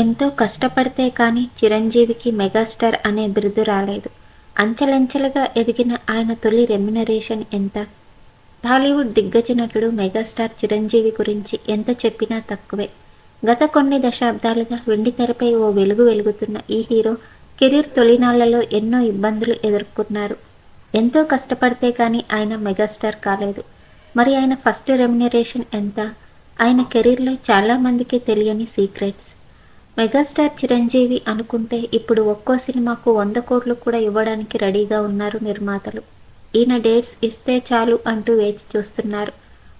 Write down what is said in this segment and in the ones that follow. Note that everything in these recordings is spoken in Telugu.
ఎంతో కష్టపడితే కానీ చిరంజీవికి మెగాస్టార్ అనే బిరుదు రాలేదు. అంచెలంచెలుగా ఎదిగిన ఆయన తొలి రెమ్యునరేషన్ ఎంత? టాలీవుడ్ దిగ్గజ నటుడు మెగాస్టార్ చిరంజీవి గురించి ఎంత చెప్పినా తక్కువే. గత కొన్ని దశాబ్దాలుగా వెండితెరపై ఓ వెలుగు వెలుగుతున్న ఈ హీరో కెరీర్ తొలినాళ్ళలో ఎన్నో ఇబ్బందులు ఎదుర్కొన్నారు. ఎంతో కష్టపడితే కానీ ఆయన మెగాస్టార్ కాలేదు. మరి ఆయన ఫస్ట్ రెమ్యునరేషన్ ఎంత? ఆయన కెరీర్లో చాలామందికి తెలియని సీక్రెట్స్. మెగాస్టార్ చిరంజీవి అనుకుంటే ఇప్పుడు ఒక్కో సినిమాకు వంద కోట్లు కూడా ఇవ్వడానికి రెడీగా ఉన్నారు నిర్మాతలు. ఈయన డేట్స్ ఇస్తే చాలు అంటూ వేచి చూస్తున్నారు.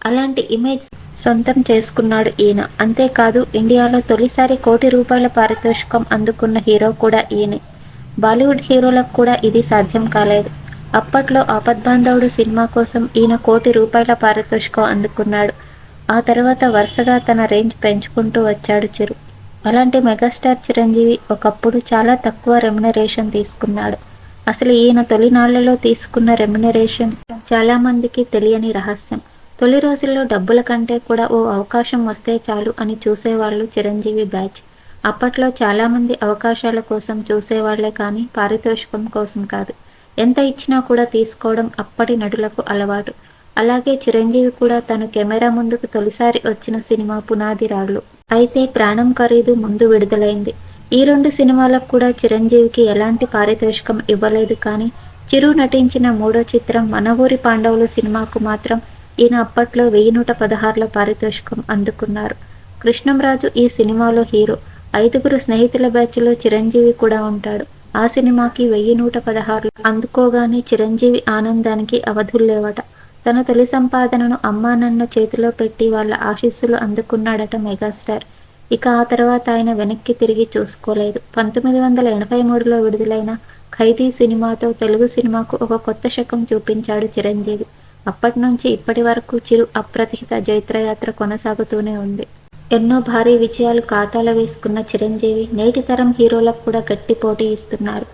అలాంటి ఇమేజ్ సొంతం చేసుకున్నాడు ఈయన. అంతేకాదు ఇండియాలో తొలిసారి కోటి రూపాయల పారితోషికం అందుకున్న హీరో కూడా ఈయనే. బాలీవుడ్ హీరోలకు కూడా ఇది సాధ్యం కాలేదు. అప్పట్లో ఆపద్బాంధవుడు సినిమా కోసం ఈయన కోటి రూపాయల పారితోషికం అందుకున్నాడు. ఆ తర్వాత వరుసగా తన రేంజ్ పెంచుకుంటూ వచ్చాడు చిరు. అలాంటి మెగాస్టార్ చిరంజీవి ఒకప్పుడు చాలా తక్కువ రెమ్యునరేషన్ తీసుకున్నాడు. అసలు ఈయన తొలినాళ్ళలో తీసుకున్న రెమ్యునరేషన్ చాలామందికి తెలియని రహస్యం. తొలి రోజుల్లో డబ్బుల కంటే కూడా ఓ అవకాశం వస్తే చాలు అని చూసేవాళ్ళు చిరంజీవి బ్యాచ్. అప్పట్లో చాలామంది అవకాశాల కోసం చూసేవాళ్ళే కానీ పారితోషికం కోసం కాదు. ఎంత ఇచ్చినా కూడా తీసుకోవడం అప్పటి నటులకు అలవాటు. అలాగే చిరంజీవి కూడా తను కెమెరా ముందుకు తొలిసారి వచ్చిన సినిమా పునాది రాళ్ళు. అయితే ప్రాణం ఖరీదు ముందు విడుదలైంది. ఈ రెండు సినిమాలకు కూడా చిరంజీవికి ఎలాంటి పారితోషికం ఇవ్వలేదు కానీ చిరు నటించిన మూడో చిత్రం మన ఊరి పాండవులు సినిమాకు మాత్రం ఈయన అప్పట్లో వెయ్యి నూట పదహారుల పారితోషికం అందుకున్నారు. కృష్ణంరాజు ఈ సినిమాలో హీరో. ఐదుగురు స్నేహితుల బ్యాచ్లో చిరంజీవి కూడా ఉంటాడు. ఆ సినిమాకి వెయ్యి నూట పదహారులు అందుకోగానే చిరంజీవి ఆనందానికి అవధుల్లేవట. తన తొలి సంపాదనను అమ్మా నన్న చేతిలో పెట్టి వాళ్ళ ఆశీస్సులు అందుకున్నాడట మెగాస్టార్. ఇక ఆ తర్వాత ఆయన వెనక్కి తిరిగి చూసుకోలేదు. పంతొమ్మిది వందల ఎనభై మూడులో విడుదలైన ఖైదీ సినిమాతో తెలుగు సినిమాకు ఒక కొత్త శకం చూపించాడు చిరంజీవి. అప్పటి నుంచి ఇప్పటి వరకు చిరు అప్రతిహిత జైత్రయాత్ర కొనసాగుతూనే ఉంది. ఎన్నో భారీ విజయాలు ఖాతాలో వేసుకున్న చిరంజీవి నేటి తరం హీరోలకు కూడా గట్టి పోటీ ఇస్తున్నారు.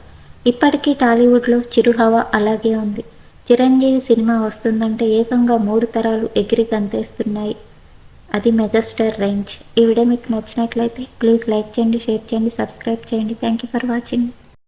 ఇప్పటికీ టాలీవుడ్లో చిరు హవా అలాగే ఉంది. చిరంజీవి సినిమా వస్తుందంటే ఏకంగా మూడు తరాలు ఎగిరి గంతేస్తున్నాయి. అది మెగాస్టార్ రేంజ్. ఈ వీడియో మీకు నచ్చినట్లయితే ప్లీజ్ లైక్ చేయండి షేర్ చేయండి సబ్స్క్రైబ్ చేయండి. Thank you for watching.